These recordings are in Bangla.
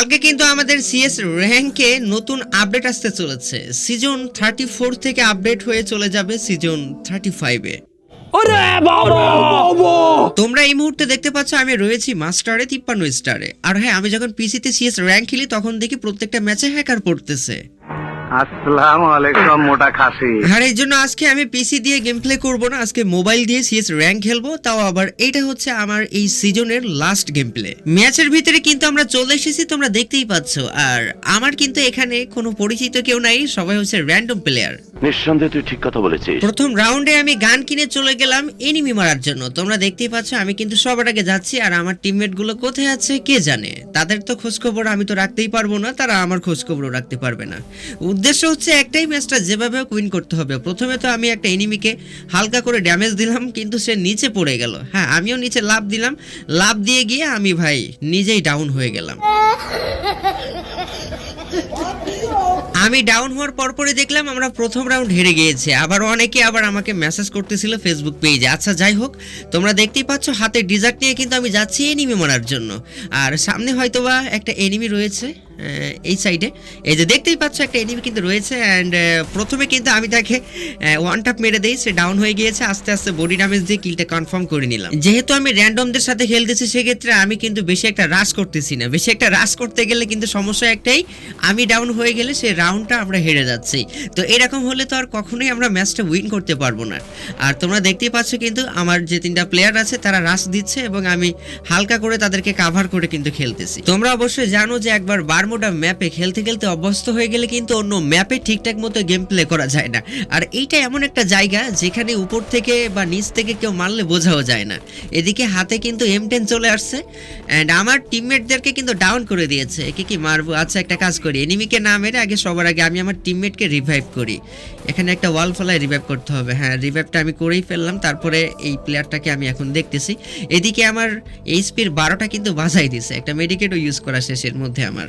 কালকে কিন্তু আমাদের সিএস র্যাঙ্কে নতুন আপডেট আসতে চলেছে। সিজন থার্টি ফোর থেকে আপডেট হয়ে চলে যাবে সিজন থার্টি ফাইভে তোমরা এই মুহূর্তে দেখতে পাচ্ছ আমি রয়েছি মাস্টারে তিপ্পান্ন স্টারে আর হ্যাঁ আমি যখন পিসিতে সিএস র্যাঙ্ক খেলি তখন দেখি প্রত্যেকটা ম্যাচে হ্যাকার পড়তেছে। আসসালামু আলাইকুম, মোটা খাসি। আর এই জন্য আজকে আমি পিসি দিয়ে গেম প্লে করব না, আজকে মোবাইল দিয়ে সিএস র্যাঙ্ক খেলব, তাও আবার এটা হচ্ছে আমার এই সিজনের লাস্ট গেম প্লে ম্যাচের ভিতরে কিন্তু আমরা চলে এসেছি, তোমরা দেখতেই পাচ্ছ। আর আমার কিন্তু এখানে কোনো পরিচিত কেউ নাই, সবাই হচ্ছে র্যান্ডম প্লেয়ার নিঃসন্দেহে তুই ঠিক কথা বলেছিস। প্রথম রাউন্ডে আমি গান কিনে চলে গেলাম এনিমি মারার জন্য। তোমরা দেখতেই পাচ্ছ, আমি কিন্তু সবার আগে যাচ্ছি, আর আমার টিমমেটগুলো কোথায় আছে কে জানে? তাদের তো খোঁজ খবর আমি তো রাখতেই পারব না, তারা আমার খোঁজ খবরও রাখতে পারবে না। উদ্দেশ্য হচ্ছে একটাই ম্যাচটা যেভাবে উইন করতে হবে। প্রথমে তো আমি একটা এনিমিকে হালকা করে ড্যামেজ দিলাম, কিন্তু সে নিচে পড়ে গেল। হ্যাঁ আমিও নিচে লাভ দিলাম। লাভ দিয়ে গিয়ে আমি ভাই নিজেই ডাউন হয়ে গেলাম। আমি ডাউন হওয়ার পরপরই দেখলাম আমরা প্রথম রাউন্ড হেরে গিয়েছে। আবার অনেকে আবার আমাকে মেসেজ করতেছিল ফেসবুক পেজে আচ্ছা যাই হোক, তোমরা দেখতেই পাচ্ছ হাতে ডিজার্ট নিয়ে কিন্তু আমি যাচ্ছি এনিমি মারার জন্য। আর সামনে হয়তোবা একটা এনিমি রয়েছে। এই সাইডে এই যে দেখতেই পাচ্ছ একটা এনিমি কিন্তু রয়েছে অ্যান্ড প্রথমে কিন্তু আমি তাকে ওয়ান টাপ মেরে দেই, সে ডাউন হয়ে গিয়েছে, আস্তে আস্তে বডি ড্যামেজ দিয়ে কিলটা কনফার্ম করে নিলাম। যেহেতু আমি র্যান্ডমদের সাথে খেলতেছি সেক্ষেত্রে আমি কিন্তু বেশি একটা রাশ করতেছি না। বেশি একটা রাশ করতে গেলে কিন্তু সমস্যা একটাই, আমি ডাউন হয়ে গেলে সেই রাউন্ডটা আমরা হেরে যাচ্ছি। তো এরকম হলে তো আর কখনোই আমরা ম্যাচটা উইন করতে পারব না। আর তোমরা দেখতেই পাচ্ছ কিন্তু আমার যে তিনটা প্লেয়ার আছে, তারা রাশ দিচ্ছে এবং আমি হালকা করে তাদেরকে কাভার করে কিন্তু খেলতেছি। তোমরা অবশ্যই জানো যে একবার বারমোডা ম্যাপে খেলতে খেলতে অভ্যস্ত হয়ে গেলে কিন্তু অন্য ম্যাপে ঠিকঠাক মতো গেম প্লে করা যায় না। আর এইটা এমন একটা জায়গা যেখানে উপর থেকে বা নিচ থেকে কেউ মারলে বোঝাও যায় না। এদিকে হাতে কিন্তু এম টেন চলে আসছে অ্যান্ড আমার টিমমেটদেরকে কিন্তু ডাউন করে দিয়েছে। একে কি মারবো? আচ্ছা একটা কাজ করি। এনিমিকে না মেরে আগে সবার আগে আমি আমার টিমমেটকে রিভাইভ করি। এখানে একটা ওয়াল ফলায় রিভাইভ করতে হবে। হ্যাঁ রিভাইভটা আমি করেই ফেললাম। তারপরে এই প্লেয়ারটাকে আমি এখন দেখতেছি। এদিকে আমার এইচপির বারোটা কিন্তু বাজাই দিছে। একটা মেডিকেটও ইউজ করা শেষের মধ্যে আমার।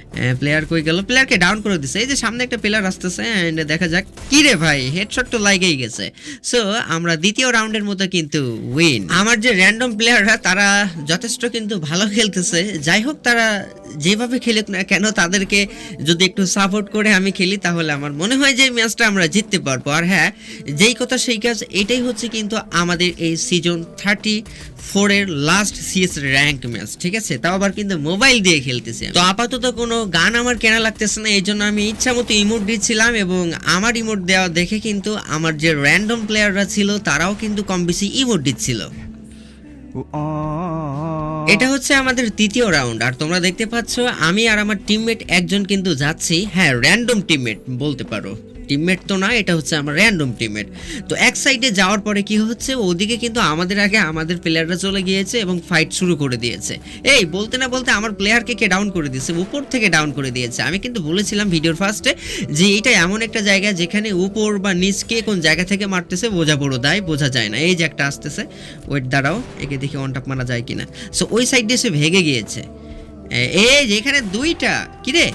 প্লেয়ার কই গেল? প্লেয়ারকে ডাউন করে দিছে। এই যে সামনে একটা প্লেয়ার আসতেছে এন্ড দেখা যাক। কি রে ভাই? হেডশট তো লাগেই গেছে। সো আমরা দ্বিতীয় রাউন্ডের মতো কিন্তু উইন আমার যে র্যান্ডম প্লেয়াররা তারা যথেষ্ট কিন্তু ভালো খেলতেছে। যাই হোক, তারা যেভাবে খেলুক না কেন, তাদেরকে যদি একটু সাপোর্ট করে আমি খেলি, তাহলে আমার মনে হয় যে ম্যাচটা আমরা জিততে পারব। আর হ্যাঁ যেই কথা সেই কাজ, এটাই হচ্ছে কিন্তু আমাদের এই সিজন থার্টি ফোরের লাস্ট সিএস র্যাঙ্ক ম্যাচ ঠিক আছে? তাও আবার কিন্তু মোবাইল দিয়ে খেলতেছি তো আপাতত কোনো গান আমার কেনা লাগতেছে না, এই জন্য আমি ইচ্ছা মতো ইমোট দিচ্ছিলাম এবং আমার ইমোট দেওয়া দেখে কিন্তু আমার যে র্যান্ডম প্লেয়াররা ছিল, তারাও কিন্তু কম বেশি ইমোট দিচ্ছিল। এটা হচ্ছে আমাদের তৃতীয় রাউন্ড আর তোমরা দেখতে পাচ্ছ, আমি আর আমার টিমমেট একজন কিন্তু যাচ্ছি। হ্যাঁ র্যান্ডম টিমমেট বলতে পারো। টিমমেট তো না, এটা হচ্ছে আমার র্যান্ডম টিমমেট তো এক সাইডে যাওয়ার পরে কি হচ্ছে, ওদিকে কিন্তু আমাদের আগে আমাদের প্লেয়াররা চলে গিয়েছে এবং ফাইট শুরু করে দিয়েছে। এই, বলতে না বলতে আমার প্লেয়ারকে কে ডাউন করে দিয়েছে, উপর থেকে ডাউন করে দিয়েছে। আমি কিন্তু বলেছিলাম ভিডিওর ফার্স্টে যে এটা এমন একটা জায়গা যেখানে উপর বা নিচ কে কোন জায়গা থেকে মারতেছে বোঝা বড় দায় বোঝা যায় না। এই যে একটা আসতেছে ওয়েট দাঁড়াও, একে দেখে অন টাপ মারা যায় কিনা। সো ওই সাইড দিয়ে সে ভেগে গিয়েছে। এই যে এখানে দুইটা, কি রে?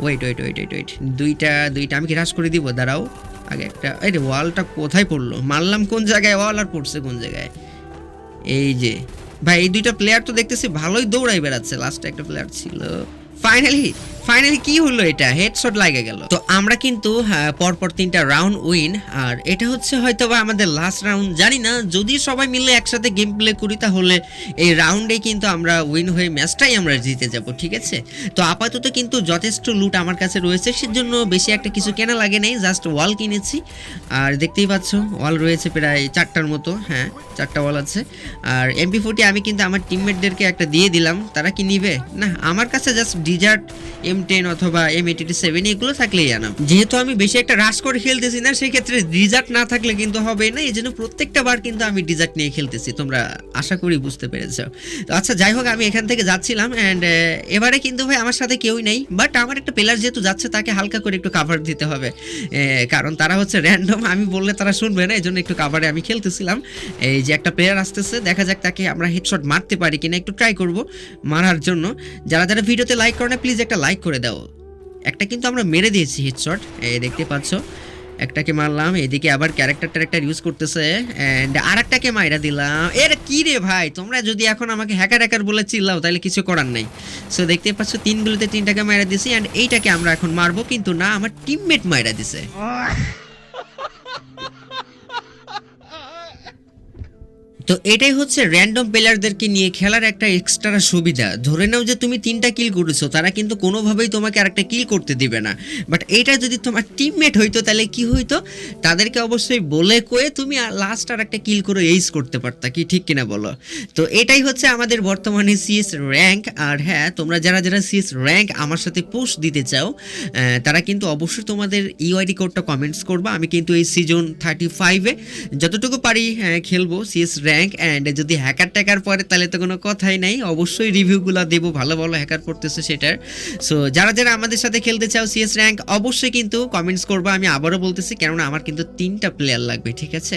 Wait wait wait wait wait দুইটা দুইটা আমি কি হ্রাস করে দিব? দাঁড়াও। আগে একটা, এই ওয়ালটা কোথায় পড়ল? মারলাম কোন জায়গায়? ওয়াল আর পড়ছে কোন জায়গায়? এই যে। ভাই, এই দুইটা প্লেয়ার তো দেখতেছি ভালোই দৌড়াই বেড়াচ্ছে। লাস্টে একটা প্লেয়ার ছিল। ফাইনালি ফাইনালি কি হলো এটা? হেডশট লাগে গেল। তো আমরা কিন্তু হ্যাঁ, পরপর তিনটা রাউন্ড উইন আর এটা হচ্ছে হয়তো বা আমাদের লাস্ট রাউন্ড জানি না যদি সবাই মিলে একসাথে গেম প্লে করি তাহলে এই রাউন্ডে কিন্তু আমরা উইন হয়ে ম্যাচটাই আমরা জিতে যাব ঠিক আছে? তো আপাতত কিন্তু যথেষ্ট লুট আমার কাছে রয়েছে সেজন্য বেশি একটা কিছু কেনা লাগে নাই জাস্ট ওয়াল কিনেছি। আর দেখতেই পাচ্ছ ওয়াল রয়েছে প্রায় চারটার মতো হ্যাঁ চারটা ওয়াল আছে। আর এমপি ফোর্টি আমি কিন্তু আমার টিমমেটদেরকে একটা দিয়ে দিলাম তারা কি নিবে? না আমার কাছে জাস্ট ডিজার্ট এম টেন অথবা এম এইটি সেভেন এগুলো থাকলেই আনাম যেহেতু আমি বেশি একটা রাশ করে খেলতেছি না সেই ক্ষেত্রে ডিজার্ট না থাকলে কিন্তু হবে না, এই জন্য প্রত্যেকটা বার কিন্তু আমি ডিজার্ট নিয়ে খেলতেছি, তোমরা আশা করি বুঝতে পেরেছ। তো আচ্ছা যাই হোক, আমি এখান থেকে যাচ্ছিলাম অ্যান্ড এবারে কিন্তু ভাই আমার সাথে কেউই নেই বাট আমার একটা প্লেয়ার যেহেতু যাচ্ছে, তাকে হালকা করে একটু কাভার দিতে হবে কারণ তারা হচ্ছে র্যান্ডম আমি বললে তারা শুনবে না এই জন্য একটু কাভারে আমি খেলতেছিলাম। এই যে একটা প্লেয়ার আসতেছে, দেখা যাক তাকে আমরা হেডশট মারতে পারি কিনা, একটু ট্রাই করব মারার জন্য। যারা যারা ভিডিওতে লাইক করে না প্লিজ একটা লাইক করে দাও। একটা কিন্তু আমরা মেরে দিয়েছি হেডশট দেখতে পাচ্ছ। একটাকে মারলাম, এদিকে আবার ক্যারেক্টার ট্যারেক্টার ইউজ করতেছে অ্যান্ড আরেকটাকে মাইরা দিলাম। এর কি রে ভাই? তোমরা যদি এখন আমাকে হ্যাকার হ্যাকার বলে চিল্লাও, তাহলে কিছু করার নেই। সো দেখতে পাচ্ছ, তিনগুলোতে তিনটাকে মাইরা দিছি অ্যান্ড এইটাকে আমরা এখন মারবো, কিন্তু না, আমার টিমমেট মাইরা দিছে। তো এটাই হচ্ছে র্যান্ডম প্লেয়ারদেরকে নিয়ে খেলার একটা এক্সট্রা সুবিধা। ধরে নাও যে তুমি তিনটা কিল করেছ তারা কিন্তু কোনোভাবেই তোমাকে আরেকটা কিল করতে দিবে না। বাট এটা যদি তোমার টিমমেট হইতো তাহলে কি হইতো? তাদেরকে অবশ্যই বলে কয়ে তুমি লাস্ট আর একটা কিল করে এইস করতে পারতা কি ঠিক কিনা বলো? তো এটাই হচ্ছে আমাদের বর্তমানে সিএস র্যাঙ্ক আর হ্যাঁ তোমরা যারা যারা সিএস র্যাঙ্ক আমার সাথে পোস্ট দিতে চাও তারা কিন্তু অবশ্যই তোমাদের ইউআইডি কোডটা কমেন্টস করবা। আমি কিন্তু এই সিজন থার্টি ফাইভে যতটুকু পারি হ্যাঁ, খেলব। সিএস র্যাঙ্ক অ্যান্ড যদি হ্যাকার ট্যাকার পরে, তাহলে তো কোনো কথাই নাই। অবশ্যই রিভিউগুলো দেবো, ভালো ভালো হ্যাকার পড়তেছে সেটার। সো যারা যারা আমাদের সাথে খেলতে চাও সিএস র্যাঙ্ক অবশ্যই কিন্তু কমেন্টস করবা। আমি আবারও বলতেছি, কেননা আমার কিন্তু তিনটা প্লেয়ার লাগবে, ঠিক আছে?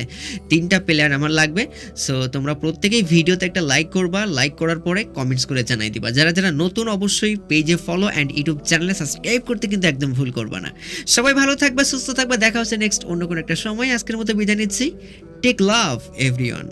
তিনটা প্লেয়ার আমার লাগবে। সো তোমরা প্রত্যেকেই ভিডিওতে একটা লাইক করবা। লাইক করার পরে কমেন্টস করে জানাই দিবা। যারা যারা নতুন, অবশ্যই পেজে ফলো অ্যান্ড ইউটিউব চ্যানেলে সাবস্ক্রাইব করতে কিন্তু একদম ভুল করবা না। সবাই ভালো থাকবে, সুস্থ থাকবে। দেখা হচ্ছে নেক্সট অন্য কোনো একটা সময়। আজকের মতো বিদায় নিচ্ছি। টেক লাভ এভরিওয়ান